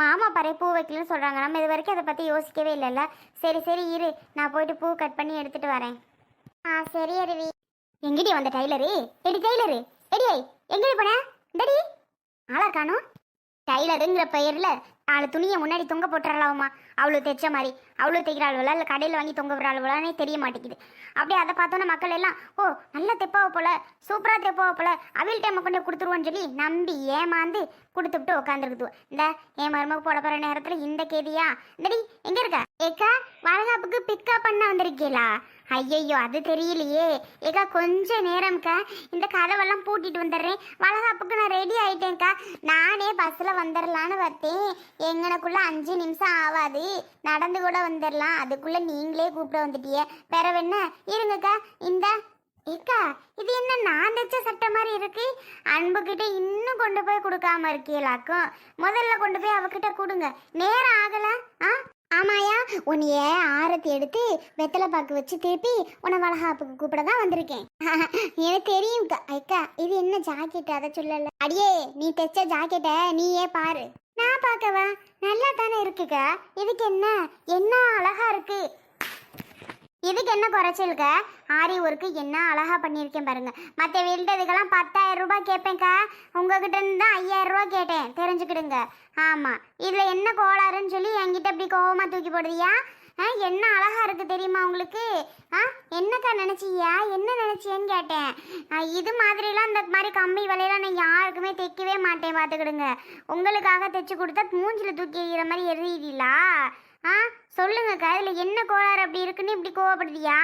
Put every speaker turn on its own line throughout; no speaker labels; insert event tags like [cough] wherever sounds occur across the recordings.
மாமா பறை பூ வைக்கலன்னு சொல்கிறாங்க நம்ம இது வரைக்கும் அதை பற்றி யோசிக்கவே இல்லைல்ல. சரி சரி இரு. நான் போயிட்டு பூ கட் பண்ணி எடுத்துட்டு வரேன். ஆ சரி அருவி. எங்கடி வந்த டைலரு? Eddy tailor. எடி எங்கடி போனேன் டடி ஆளா காணும். டைலருங்கிற பெயரில் நாலு துணியை முன்னாடி தொங்க போட்டுறலாமா அவ்வளோ தைச்ச மாதிரி. அவ்வளோ தைக்கிறாள்வலா இல்லை கடையில் வாங்கி தொங்க விடுறாள்வலானே தெரிய மாட்டேங்குது அப்படியே அதை பார்த்தோன்னா மக்கள் எல்லாம் ஓ நல்ல தெப்பாவை போல. சூப்பராக தெப்பாவை போல. அவில் டைம் கொண்டு கொடுத்துருவோன்னு சொல்லி நம்பி ஏமாந்து கொடுத்துட்டு உட்காந்துருக்குது இந்த என் மருமக போட போகிற நேரத்தில் இந்த கேதியா. இந்தடி எங்கே இருக்க? ஏக்கா வளகாப்புக்கு பிக்கப் பண்ண வந்திருக்கீங்களா ஐயையோ அது தெரியலையே. ஏக்கா கொஞ்ச நேரம்க்கா. இந்த கதவெல்லாம் பூட்டிட்டு வந்துடுறேன். வளகாப்புக்கு நான் ரெடி ஆயிட்டேன்க்கா. நானே பஸ்ஸில் வந்துடலான்னு பார்த்தேன். எங்கனக்குள்ள அஞ்சு நிமிஷம் ஆகாது நடந்து கூட வந்துடலாம். அதுக்குள்ளே நீங்களே கூப்பிட வந்துட்டியே. பிறவென்ன இருங்கக்கா. இந்த ஏக்கா இது என்ன நான் தைச்ச சட்டை மாதிரி இருக்கு? அன்புக்கிட்ட இன்னும் கொண்டு போய் கொடுக்காம இருக்கீங்களாக்கும். முதல்ல கொண்டு போய் அவகிட்ட கொடுங்க. நேரம் ஆகல. ஆ? ஆமாயா உன்னைய ஆரத்தி எடுத்து வெத்தலை பாக்கு வச்சு திருப்பி உன்னை வளகாப்புக்கு கூப்பிட தான் வந்திருக்கேன். [laughs] எனக்கு தெரியும் அக்கா இது என்ன ஜாக்கெட் அதை சொல்லல. அடியே நீ தைச்ச ஜாக்கெட்டை நீயே பாரு. நான் பார்க்கவா? நல்லா தானே இருக்குக்கா. இதுக்கு என்ன? என்ன அழகா இருக்கு? இதுக்கு என்ன குறைச்சலுக்க ஆரி ஒர்க்கு என்ன அழகாக பண்ணியிருக்கேன் பாருங்க. மற்ற வெல்டதுக்கெல்லாம் பத்தாயிரம் ரூபாய் கேட்பேன்க்கா. உங்ககிட்ட இருந்து தான் ஐயாயிரம் ரூபாய் கேட்டேன். தெரிஞ்சுக்கிடுங்க. ஆமாம் இதில் என்ன கோளாறுன்னு சொல்லி என்கிட்ட இப்படி கோவமாக தூக்கி போடுறியா? ஆ என்ன அழகா இருக்கு தெரியுமா உங்களுக்கு? ஆ என்னக்கா நினச்சியா? என்ன நினச்சியன்னு கேட்டேன். ஆ, இது மாதிரிலாம் இந்த மாதிரி கம்மி விலையெல்லாம் நான் யாருக்குமே தைக்கவே மாட்டேன். பார்த்துக்கிடுங்க. உங்களுக்காக தைச்சி கொடுத்தா மூஞ்சில் தூக்கி எறிகிற மாதிரி எறியிடலா ஆ சொல்லுங்கக்கா இதில் என்ன கோளாறு அப்படி இருக்குன்னு இப்படி கோவப்படுதியா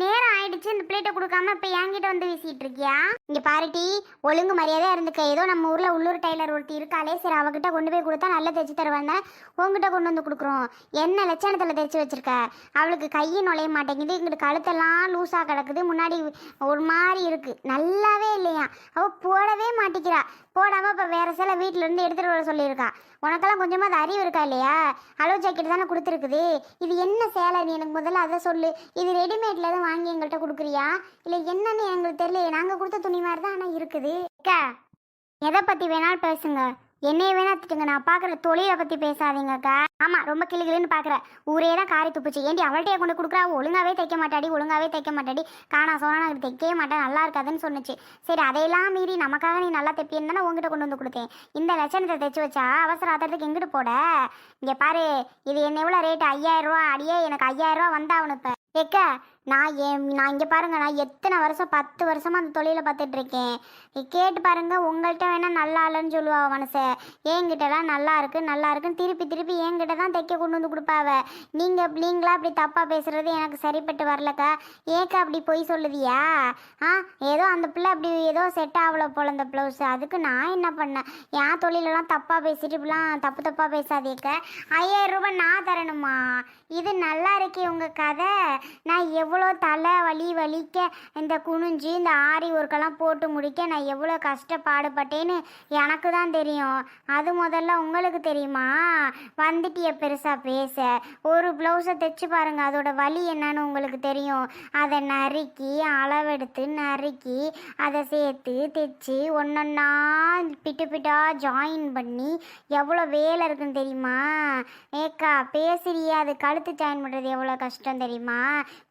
நேரம் ஆயிடுச்சு இந்த பிளேட்டை கொடுக்காம இப்போ என்கிட்ட வந்து வீசிட்டு இருக்கியா? இங்க பாருட்டி ஒழுங்கு மரியாதையாக இருந்துக்க. ஏதோ நம்ம ஊரில் உள்ளூர் டைலர் ஒருத்தி இருக்காளே. சரி அவகிட்ட கொண்டு போய் கொடுத்தா நல்லா தைச்சு தருவாங்க உங்ககிட்ட கொண்டு வந்து கொடுக்குறோம். என்ன லட்சணத்துல தைச்சு வச்சிருக்க? அவளுக்கு கையும் நுழைய மாட்டேங்குது. இங்கிட்டு கழுத்தெல்லாம் லூஸாக கிடக்குது. முன்னாடி ஒரு மாதிரி இருக்கு. நல்லாவே இல்லையா? அவ போடவே மாட்டேங்கிறா. போடாமல் இப்போ வேற சில வீட்டில இருந்து எடுத்துகிட்டு வர சொல்லியிருக்கா. உனக்கெல்லாம் கொஞ்சமாக அது அறிவு இருக்கா இல்லையா? அலோ ஜாக்கெட் தானே கொடுத்துருக்குது. இது என்ன சேலை நீ எனக்கு முதல்ல அதை சொல்லு. இது ரெடிமேட்ல தான் வாங்கி எங்கள்கிட்ட கொடுக்குறியா? இல்லை என்னன்னு எங்களுக்கு தெரியல நாங்கள் கொடுத்த துணி மாதிரி தான் ஆனால் இருக்குது. அக்கா எதை பற்றி வேணாலும் பேசுங்க. என்னைய வேணா திட்டுங்க. நான் பார்க்குற தொழிலை பற்றி பேசாதீங்கக்கா. ஆமாம் ரொம்ப கிளிகிளின்னு பார்க்குற ஊரே தான் காரி துப்புச்சு. ஏண்டி அவள்கிட்டயே கொண்டு கொடுக்குறா? ஒழுங்காவே தைக்க மாட்டாடி ஒழுங்காவே தைக்க மாட்டாடி. காணா சோனா நான் தைக்கவே மாட்டேன். நல்லா இருக்காதுன்னு சொன்னுச்சு. சரி அதையெல்லாம் மீறி நமக்காக நீ நல்லா தைப்பியன்னு தானே உங்ககிட்ட கொண்டு வந்து கொடுத்தேன். இந்த லட்சணத்தை தைச்சு வச்சா அவசர ஆத்திரத்துக்கு எங்கிட்டு போட? இங்கே பாரு இது என்ன எவ்வளோ ரேட்டு ஐயாயிரம் ரூபா அடியே எனக்கு ஐயாயிரம் ரூபா வந்தாவணும் இப்போ. எக்க நான் என் நான் இங்கே பாருங்க நான் எத்தனை வருஷம் பத்து வருஷமாக அந்த தொழிலை பார்த்துட்ருக்கேன். கேட்டு பாருங்க உங்கள்கிட்ட வேணால் நல்லா இல்லைன்னு சொல்லுவா மனசை. என்கிட்டலாம் நல்லா இருக்குது நல்லா இருக்குன்னு திருப்பி திருப்பி என்கிட்ட தான் தைக்க கொண்டு வந்து கொடுப்பாவ நீங்கள் நீங்களா அப்படி தப்பாக பேசுகிறது எனக்கு சரிப்பட்டு வரலக்கா. ஏக்கா அப்படி பொய் சொல்லுதியா? ஆ ஏதோ அந்த பிள்ளை அப்படி ஏதோ செட் ஆகல போல அந்த ப்ளவுஸ் அதுக்கு நான் என்ன பண்ணேன்? என் தொழிலெல்லாம் தப்பாக பேசிட்டு இப்படிலாம் தப்பு தப்பாக பேசாதேக்க. ஐயாயிரம் ரூபாய் நான் தரணுமா? இது நல்லா இருக்கே உங்கள் கதை. நான் எவ்வளோ எவ்வளோ தலை வலி வலிக்க இந்த குனிஞ்சு இந்த ஆரி ஒர்க்கெல்லாம் போட்டு முடிக்க நான் எவ்வளோ கஷ்டப்பாடுபட்டேன்னு எனக்கு தான் தெரியும். அது முதல்ல உங்களுக்கு தெரியுமா? வந்துட்டிய பெருசாக பேச. ஒரு ப்ளவுஸை தைச்சு பாருங்கள் அதோட வலி என்னன்னு உங்களுக்கு தெரியும். அதை நறுக்கி அளவெடுத்து நறுக்கி அதை சேர்த்து தைச்சு ஒன்றொன்னா பிட்டு பிட்டா ஜாயின் பண்ணி எவ்வளோ வேலை இருக்குன்னு தெரியுமா? ஏக்கா பேசுறியே அது கழுத்து ஜாயின் பண்ணுறது எவ்வளோ கஷ்டம் தெரியுமா?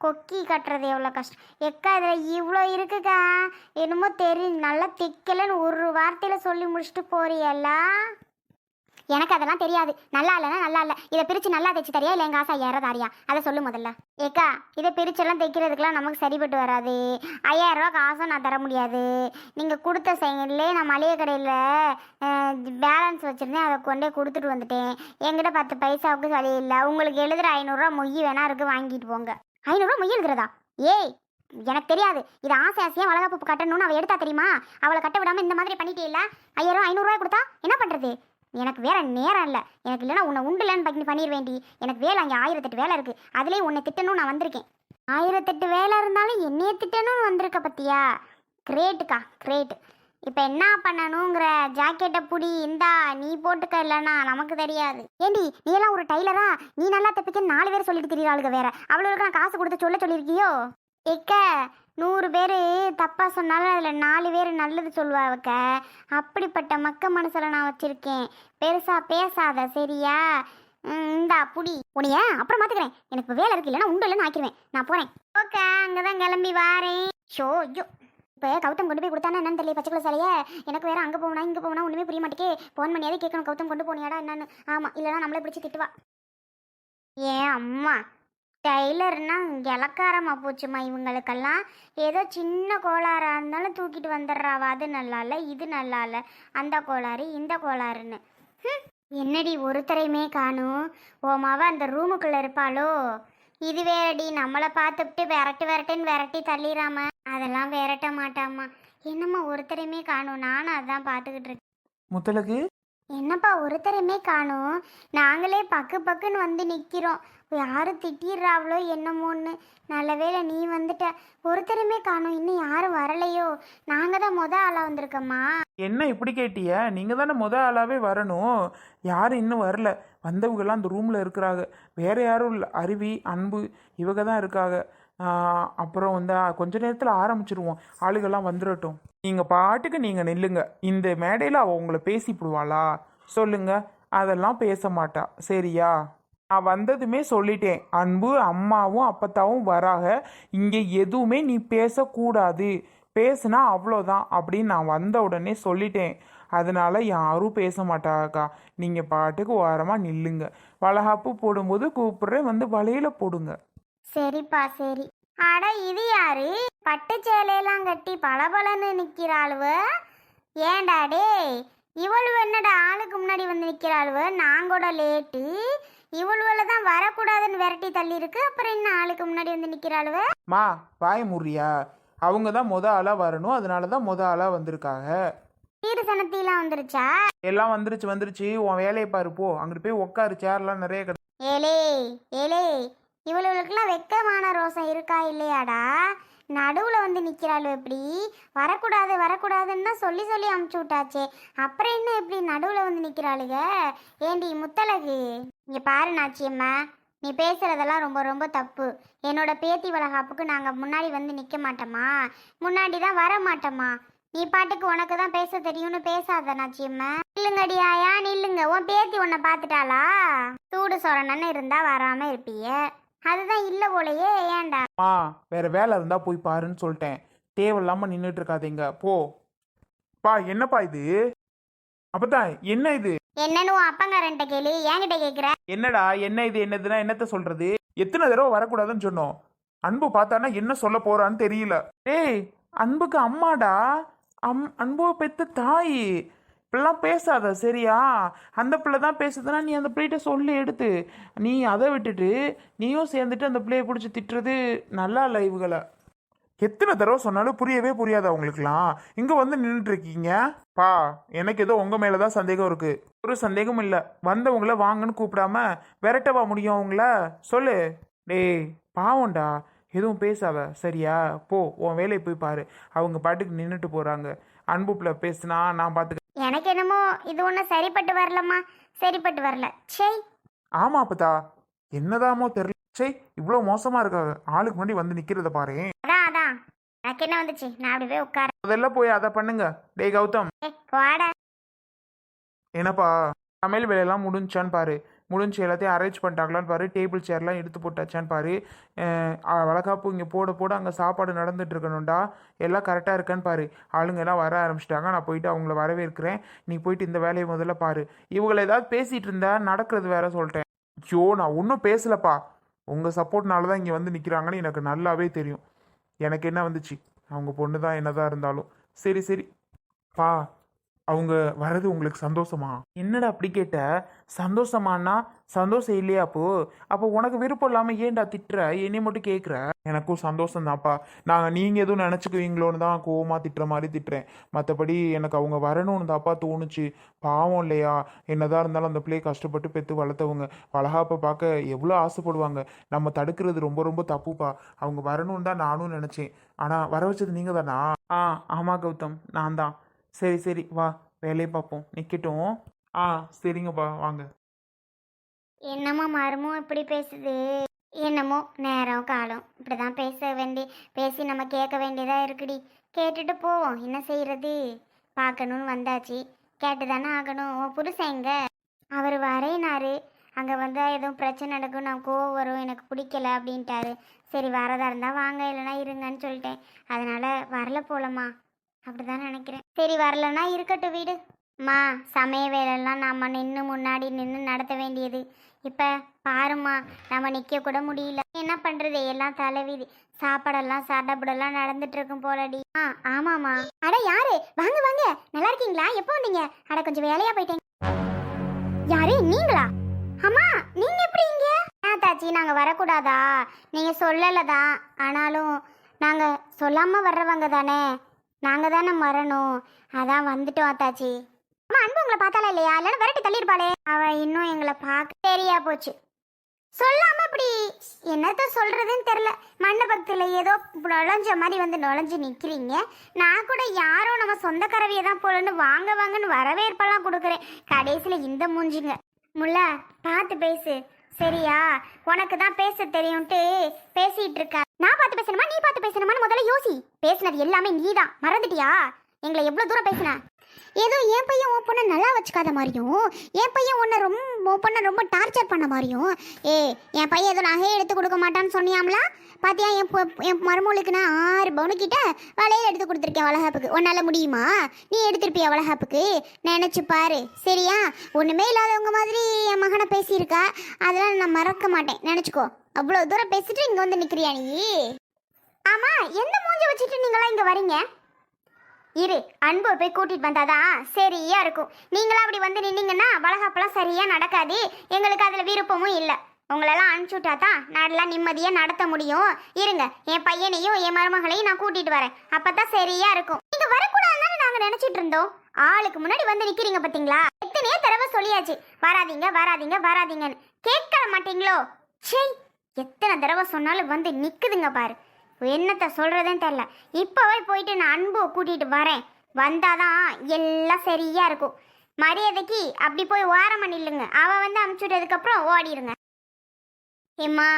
கொக்கி கட்டுறது எவ்வளோ கஷ்டம்? எக்கா இதில் இவ்வளோ இருக்குக்கா. என்னமோ தெரியும் நல்லா திக்கலன்னு ஒரு வார்த்தையில் சொல்லி முடிச்சுட்டு போறியல்ல? எனக்கு அதெல்லாம் தெரியாது. நல்லா இல்லைன்னா நல்லா இல்லை. இதை பிரித்து நல்லா தைச்சு தரியா? இல்லை எங்கள் ஆசை ஐயாயிரம் தாரியா அதை சொல்லு முதல்ல. ஏக்கா இதை பிரிச்செல்லாம் தைக்கிறதுக்கெல்லாம் நமக்கு சரிப்பட்டு வராது. ஐயாயிரரூவா காசும் நான் தர முடியாது. நீங்கள் கொடுத்த செயலே நான் மளிகை கடையில் பேலன்ஸ் வச்சுருந்தேன். அதை கொண்டே கொடுத்துட்டு வந்துட்டேன். என்கிட்ட பத்து பைசாவுக்கு சளி இல்லை. உங்களுக்கு எழுதுகிற ஐநூறுரூவா மொய் வேணா இருக்கு வாங்கிட்டு போங்க. ஐநூறுரூவா முயல்கிறதா? ஏய் எனக்கு தெரியாது. இது ஆசை ஆசையாக வளகாப்பு கட்டணும்னு அவள் எடுத்தா தெரியுமா? அவளை கட்ட விடாமல் இந்த மாதிரி பண்ணிட்டே இல்லை ஐயாயிரம் ஐநூறுரூவா கொடுத்தா என்ன பண்ணுறது எனக்கு வேற நேரம் இல்லை. எனக்கு இல்லைன்னா உன்னை உண்டுலன்னு பண்ணி பண்ணிட வேண்டி எனக்கு வேலை அங்கே ஆயிரத்தெட்டு வேலை இருக்குது அதுலேயும் உன்னை திட்டணும் நான் வந்திருக்கேன். ஆயிரத்தெட்டு வேலை இருந்தாலும் என்னைய திட்டணும்னு வந்திருக்க பத்தியா? கிரேட்டுக்கா கிரேட் இப்போ என்ன பண்ணணுங்கிற ஜாக்கெட்டை புடி இந்தா நீ போட்டுக்க இல்லைன்னா நமக்கு தெரியாது. ஏண்டி நீ எல்லாம் ஒரு டைலரா நீ நல்லா தப்பிக்கன்னு நாலு பேர் சொல்லிட்டு திரியாளுக வேற. அவ்வளோக்கு நான் காசு கொடுத்து சொல்ல சொல்லியிருக்கியோ? எக்க நூறு பேர் தப்பாக சொன்னாலும் அதில் நாலு பேர் நல்லது சொல்லுவாவுக்க அப்படிப்பட்ட மக்க மனசில் நான் வச்சுருக்கேன். பெருசாக பேசாத சரியா? இந்தா புடி. உனிய அப்புறம் பார்த்துக்கிறேன் எனக்கு வேலை இருக்கு இல்லைன்னா உண்டு இல்லைன்னு ஆக்கிடுவேன் நான் போகிறேன் ஓகே அங்கே தான் கிளம்பி வாரேன். ஷோ ஐயோ. இப்போ கௌதம் கொண்டு போய் கொடுத்தானா என்னன்னு தெரியல பச்சை கலர் சாலையை எனக்கு வேற அங்கே போகணும் இங்கே போகணும் ஒன்றுமே புரிய மாட்டேக்கே. ஃபோன் பண்ணியாவது கேட்கணும் கௌதம் கொண்டு போனியாடா என்னன்னு. ஆமாம் இல்லைன்னா நம்மளே பிடிச்சி திட்டுவா. ஏன் அம்மா டெய்லர்னா இலக்காரமா போச்சுமா இவங்களுக்கெல்லாம். ஏதோ சின்ன கோளாறாக இருந்தாலும் தூக்கிட்டு வந்துடுறாவா அது நல்லா இல்லை இது நல்லா இல்லை அந்த கோளாறு இந்த கோளாறுன்னு. என்னடி ஒருத்தரையுமே காணும். ஓ அந்த ரூமுக்குள்ளே இருப்பாளோ? இது வேறடி நம்மளை பார்த்துட்டு விரட்டு விரட்டுன்னு விரட்டி தள்ளிடாம அதெல்லாம் விரட்ட மாட்டாம்மா. என்னம்மா ஒருத்தரையுமே காணும். நானும் அதான் பார்த்துக்கிட்டு இருக்கேன்.
முத்தலகு
என்னப்பா ஒருத்தரையுமே காணும். நாங்களே பக்கு பக்குன்னு வந்து நிற்கிறோம் யாரும் திட்டிடுறாவளோ என்னமோன்னு. நல்ல வேளை நீ வந்துட்ட. ஒருத்தருமே காணும். இன்னும் யாரும் வரலையோ? நாங்கள் தான் மொதல் ஆளாக வந்திருக்கோம்மா.
என்ன இப்படி கேட்டிய? நீங்கள் தானே மொதல் ஆளாகவே வரணும். யாரும் இன்னும் வரல. வந்தவங்கெல்லாம் அந்த ரூமில் இருக்கிறாங்க. வேறு யாரும் இல்லை. அருவி அன்பு இவங்க தான் இருக்காங்க. அப்புறம் வந்து கொஞ்ச நேரத்தில் ஆரம்பிச்சிருவோம். ஆளுகள்லாம் வந்துடட்டும் நீங்கள் பாட்டுக்கு நீங்கள் நில்லுங்க. இந்த மேடையில் அவள் உங்களை பேசிப்பிடுவாளா சொல்லுங்க. அதெல்லாம் பேச மாட்டா. சரியா? நான் வந்ததுமே சொல்லிட்டேன். அன்பு அம்மாவும் அப்பத்தாவும் வராக. இங்கே எதுவுமே நீ பேசக்கூடாது. பேசுனா அவ்வளோதான் அப்படின்னு நான் வந்த உடனே சொல்லிட்டேன். அதனால யாரும் பேச மாட்டாக்கா நீங்கள் பாட்டுக்கு ஓரமாக நில்லுங்க. வளகாப்பு போடும்போது கூப்பிடுறேன். வந்து வலையில போடுங்க.
சரிப்பா சரி. அட இது யாரு? பட்டு சேலையெல்லாம் கட்டி பளபளன்னு நிற்கிறாளுவ? ஏன்டா டேய். இவளு என்னடா ஆளுக்கு முன்னாடி வந்து நிற்கிறாளுவ? நாங்கூட லேட்டு. இவளுவல தான் வரக்கூடாதுன்னு விரட்டி தள்ளி இருக்கு அப்புறம் என்ன ஆளுக்கு முன்னாடி வந்து நிற்கிறாளுவ
மா வாய முறியா அவங்க தான் முத ஆளாக வரணும். அதனால தான் முத ஆளாக வந்திருக்காங்க.
வீடு சனத்திலாம் வந்துருச்சா?
எல்லாம் வந்துருச்சு வந்துருச்சு. உன் வேலையை பாரு போ. அங்கிட்டு போய் உட்காரு சேர்லாம் நிறைய கிடக்கு.
ஏலே ஏலே இவளுகளுக்கெல்லாம் வெக்கமான ரோசம் இருக்கா இல்லையாடா? நடுவில் வந்து நிற்கிறாள் எப்படி வரக்கூடாது வரக்கூடாதுன்னு தான் சொல்லி சொல்லி அமுச்சு விட்டாச்சே. அப்புறம் என்ன எப்படி நடுவில் வந்து நிற்கிறாளுக ஏண்டி முத்தழகு? இங்கே பாரு நாச்சியம்மா நீ பேசுகிறதெல்லாம் ரொம்ப ரொம்ப தப்பு. என்னோட பேத்தி வளகாப்புக்கு நாங்கள் முன்னாடி வந்து நிற்க மாட்டோமா? முன்னாடி தான் வர மாட்டோமா? நீ பாட்டுக்கு உனக்கு தான் பேச தெரியும்னு பேசாத நாச்சியம்மா நில்லுங்கடியாயா நில்லுங்க. உன் பேத்தி உன்னை பார்த்துட்டாளா? சூடு சொரணன்னு இருந்தா வராம இருப்பீய. அதுதான் இல்ல போலயே ஏன்டா?
மா வேற வேலை இருந்தா போய் பாருன்னு சொல்லிட்டேன். தேவையில்லாம நின்றுட்டு இருக்காதீங்க. போ. பா என்னப்பா இது? அப்பதான் என்ன இது?
என்னன்னு உன் அப்பங்காரன்ட்ட கேளு. என்கிட்ட கேக்குற?
என்னடா என்ன இது என்னதுன்னா என்னத்த சொல்றது? எத்தனை தடவை வரக்கூடாதுன்னு சொன்னோம். அன்பு பார்த்தானா என்ன சொல்ல போறான்னு தெரியல. டேய் அன்புக்கு அம்மாடா. அம் அன்புவை பெத்த தாய். இப்படிலாம் பேசாத சரியா? அந்த பிள்ளை தான் பேசுதுன்னா நீ அந்த பிள்ளைகிட்ட சொல்லி எடுத்து நீ அதை விட்டுட்டு நீயும் சேர்ந்துட்டு அந்த பிள்ளைய பிடிச்சி திட்டுறது நல்லா இல்லை இவங்களை. எத்தனை தடவை சொன்னாலும் புரியவே புரியாது அவங்களுக்குலாம் இங்கே வந்து நின்றுட்டு இருக்கீங்க பா எனக்கு ஏதோ உங்கள் மேலே தான் சந்தேகம் இருக்குது ஒரு சந்தேகமும் இல்லை. வந்தவங்கள வாங்கன்னு கூப்பிடாம விரட்டவா முடியும் அவங்கள? சொல்லு. டேய் பாவம்டா. எதுவும் பேசாத சரியா? போ உன் வேலையை போய் பாரு. அவங்க பாட்டுக்கு நின்றுட்டு போகிறாங்க அன்புப்பில் பேசுனா நான் பாத்துக்க
இது ஒன்றும் சரிப்பட்டு வரலம்மா. சரிப்பட்டு வரல. சே
ஆமா அப்பதா என்னதாமோ தெரியல சே இவ்வளோ மோசமா இருக்காங்க. ஆளுக்கு முன்னாடி வந்து நிக்கிறத பாரு.
அதான் அதான். எனக்கு என்ன வந்துச்சு? நான் அப்படி போய் உட்கார
அதெல்லாம் போய் அதை பண்ணுங்க. டேய் கௌதம்.
ஏ வாடா.
என்னப்பா? சமையல் வேலையெல்லாம் முடிஞ்சான்னு பாரு. முடிஞ்சு எல்லாத்தையும் அரேஞ்ச் பண்ணிட்டாங்களான்னு பாரு டேபிள் சேர்லாம் எடுத்து போட்டாச்சான்னு பாரு. வழக்காப்பு இங்கே போட போட அங்கே சாப்பாடு நடந்துட்டு இருக்கணும்டா. எல்லாம் கரெக்டாக இருக்கான்னு பாரு. ஆளுங்க எல்லாம் வர ஆரம்பிச்சிட்டாங்க. நான் போயிட்டு அவங்கள வரவேற்கிறேன். நீ போயிட்டு இந்த வேலையை முதல்ல பாரு. இவங்களை ஏதாவது பேசிகிட்டு இருந்தா நடக்கிறது வேற சொல்லிட்டேன். ஐயோ நான் ஒன்றும் பேசலப்பா. உங்கள் சப்போர்ட்னால தான் இங்கே வந்து நிற்கிறாங்கன்னு எனக்கு நல்லாவே தெரியும். எனக்கு என்ன வந்துச்சு? அவங்க பொண்ணு தான் என்னதான் இருந்தாலும். சரி சரி. பா அவங்க வர்றது உங்களுக்கு சந்தோஷமா? என்னடா அப்படி கேட்ட? சந்தோஷமானா சந்தோஷம் இல்லையா அப்போ? அப்போ உனக்கு விருப்பம் இல்லாமல் ஏன்டா திட்டுற? என்னை மட்டும் கேட்குற எனக்கும் சந்தோஷம் தான்ப்பா நாங்கள் நீங்கள் எதுவும் நினச்சிக்குவீங்களோன்னு தான் கோவமாக திட்டுற மாதிரி திட்டுறேன். மற்றபடி எனக்கு அவங்க வரணும்னு தாப்பா தோணுச்சு. பாவம் இல்லையா? என்னதான் இருந்தாலும் அந்த பிள்ளையை கஷ்டப்பட்டு பெற்று வளர்த்தவங்க. வளகாப்பை பார்க்க எவ்வளோ ஆசைப்படுவாங்க. நம்ம தடுக்கிறது ரொம்ப ரொம்ப தப்புப்பா. அவங்க வரணும்னு தான் நானும் நினச்சேன். ஆனால் வர வச்சது நீங்கள் தானா? ஆ ஆமாம் கௌதம். நான் தான். சரி சரி. வா வேலையை பார்ப்போம். நிற்கட்டும் ஆ சரிங்கப்பா வாங்க.
என்னமோ மருமும் இப்படி பேசுது? என்னமோ நேரம் காலம் இப்படி தான் பேச வேண்டி பேசி நம்ம கேட்க வேண்டியதாக இருக்குடி. கேட்டுட்டு போவோம் என்ன செய்யறது பார்க்கணும்னு வந்தாச்சு. கேட்டு தானே ஆகணும். உன் புருஷன் எங்க? அவர் வரையினாரு. அங்கே வந்தால் எதுவும் பிரச்சனை நடக்கும். நான் கோவம் வரும். எனக்கு பிடிக்கல அப்படின்ட்டாரு. சரி வரதா இருந்தால் வாங்க இல்லைன்னா இருங்கன்னு சொல்லிட்டேன். அதனால வரல போலம்மா. அப்படிதான் நினைக்கிறேன். சரி வரலன்னா இருக்கட்டும் வீடு. மா சமய வேலையெல்லாம் நம்ம நின்று முன்னாடி நின்று நடத்த வேண்டியது. இப்போ பாரும்மா நம்ம நிற்க கூட முடியல. என்ன பண்ணுறது எல்லாம் தலைவிதி. சாப்பாடெல்லாம் சாப்பிடலாம் நடந்துட்டுருக்கும் போலடி. ஆ ஆமாம்மா. அட யாரு? வாங்க வாங்க. நல்லா இருக்கீங்களா? எப்போ வந்தீங்க? அட கொஞ்சம் வேலையாக போயிட்டேங்க யாரு? நீங்களா? அம்மா நீங்கள் எப்படி இங்கே? ஆ தாச்சி நாங்கள் வரக்கூடாதா? நீங்கள் சொல்லலை தான். ஆனாலும் நாங்கள் சொல்லாமல் வர்றவங்க தானே. நாங்கள் தானே மறணும். அதான் வந்துட்டோம் அத்தாச்சி அம்மா அன்பு உங்களை பார்த்தாலே இல்லையா? இல்லைன்னா விரட்டி தள்ளிருப்பாளே. அவ இன்னும் எங்களை பார்க்க தெரியா போச்சு. சொல்லாம இப்படி என்னத்த சொல்றதுன்னு தெரியல. மண்டபத்துல ஏதோ நுழைஞ்ச மாதிரி வந்து நுழைஞ்சு நிக்கிறீங்க. நான் கூட யாரோ நம்ம சொந்தக்காரவியை தான் போலன்னு வாங்க வாங்கன்னு வரவேற்பெல்லாம் கொடுக்குறேன். கடைசியில் இந்த மூஞ்சிங்க. முல்ல பார்த்து பேசு. சரியா? உனக்கு தான் பேச தெரியும்ட்டு பேசிட்டு இருக்க. நான் பார்த்து பேசணுமா? நீ பார்த்து பேசணுமான்னு முதல்ல யோசி. பேசுனது எல்லாமே நீ தான் மறந்துட்டியா? எங்களை எவ்வளோ தூரம் பேசின? ஏதோ என் பையன் உன் பொண்ணை நல்லா வச்சுக்காத மாதிரியும் என் பையன் உன்னை ரொம்ப உன் பொண்ணை ரொம்ப டார்ச்சர் பண்ண மாதிரியும் ஏ என் பையன் ஏதோ நகையை எடுத்து கொடுக்க மாட்டான்னு சொன்னியாம்ல? பாத்தியா என் என் மருமகளுக்கு நான் ஆறு பவுனுக்கிட்ட வளையல் எடுத்து கொடுத்துருக்கேன் வளகாப்புக்கு. உன்னால் முடியுமா? நீ எடுத்திருப்பியா வளகாப்புக்கு? நினச்சி பாரு. சரியா? ஒன்றுமே இல்லாதவங்க மாதிரி என் மகனை பேசியிருக்கா. அதெல்லாம் நான் மறக்க மாட்டேன். நினச்சிக்கோ. அவ்வளோ தூரம் பேசிட்டு இங்கே வந்து நிற்கிறியா நீ? ஆமாம் எந்த மூஞ்ச வச்சுட்டு நீங்களாம் இங்கே வரீங்க? இரு அன்பு போய் கூட்டிட்டு வந்தாதான் சரியா இருக்கும். நீங்களா அப்படி வந்து நின்னீங்கன்னா வளகாப்பெல்லாம் சரியா நடக்காது. எங்களுக்கு அதுல விருப்பமும் இல்லை. உங்களெல்லாம் அனுப்பிச்சுட்டா தான் நாடெல்லாம் நிம்மதியாக நடத்த முடியும். இருங்க என் பையனையும் என் மருமகளையும் நான் கூட்டிட்டு வரேன். அப்பதான் சரியா இருக்கும். நீங்க வரக்கூடாதுன்னு நாங்க நினைச்சிட்டு இருந்தோம். ஆளுக்கு முன்னாடி வந்து நிக்கிறீங்க பாத்தீங்களா? எத்தனையோ தடவை சொல்லியாச்சு. வராதீங்க வராதீங்க வராதீங்கன்னு. கேட்க மாட்டீங்களோ? சே எத்தனை தடவை சொன்னாலும் வந்து நிக்குதுங்க பாரு. என்னத்தை சொல்கிறதுன்னு தெரில இப்போவே போயிட்டு நான் அன்பு கூட்டிகிட்டு வரேன். வந்தாதான் எல்லாம் சரியாக இருக்கும். மரியாதைக்கு அப்படி போய் ஓரமாக நில்லுங்க. அவள் வந்து அமுச்சு ஓடிடுங்க ஏம்மா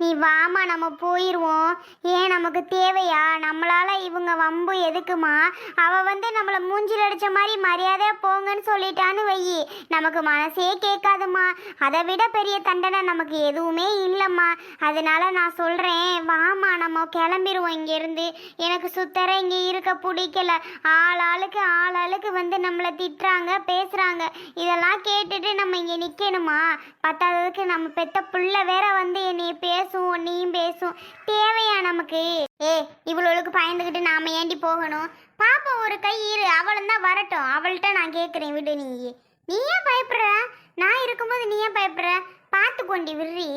நீ வாமா நம்ம போயிடுவோம் ஏன் நமக்கு தேவையா? நம்மளால இவங்க வம்பு எதுக்குமா? அவ வந்து நம்மளை மூஞ்சில் அடித்த மாதிரி மரியாதையாக போங்கன்னு சொல்லிட்டான்னு வையி. நமக்கு மனசே கேட்காதும்மா. அதை விட பெரிய தண்டனை நமக்கு எதுவுமே இல்லைம்மா. அதனால நான் சொல்கிறேன் வாமா நம்ம கிளம்பிடுவோம் இங்கேருந்து. எனக்கு சுத்தர இங்கே இருக்க பிடிக்கல. ஆள் ஆளுக்கு ஆள் ஆளுக்கு வந்து நம்மளை திட்டுறாங்க பேசுகிறாங்க இதெல்லாம் கேட்டுட்டு நம்ம இங்கே நிற்கணுமா பத்தாததுக்கு நம்ம பெத்த புள்ள வேற வந்து வந்து நீ பேசும் நீயும் பேசும் தேவையா நமக்கு? ஏ இவ்வளவுக்கு பயந்துக்கிட்டு நாம ஏண்டி போகணும்? பாப்பா ஒரு கை இரு. அவளும் தான் வரட்டும். அவள்கிட்ட நான் கேட்குறேன் விடு நீ நீ ஏன் பயப்படுற? நான் இருக்கும்போது நீ ஏன் பயப்படுற? பார்த்து கொண்டி விடுறி.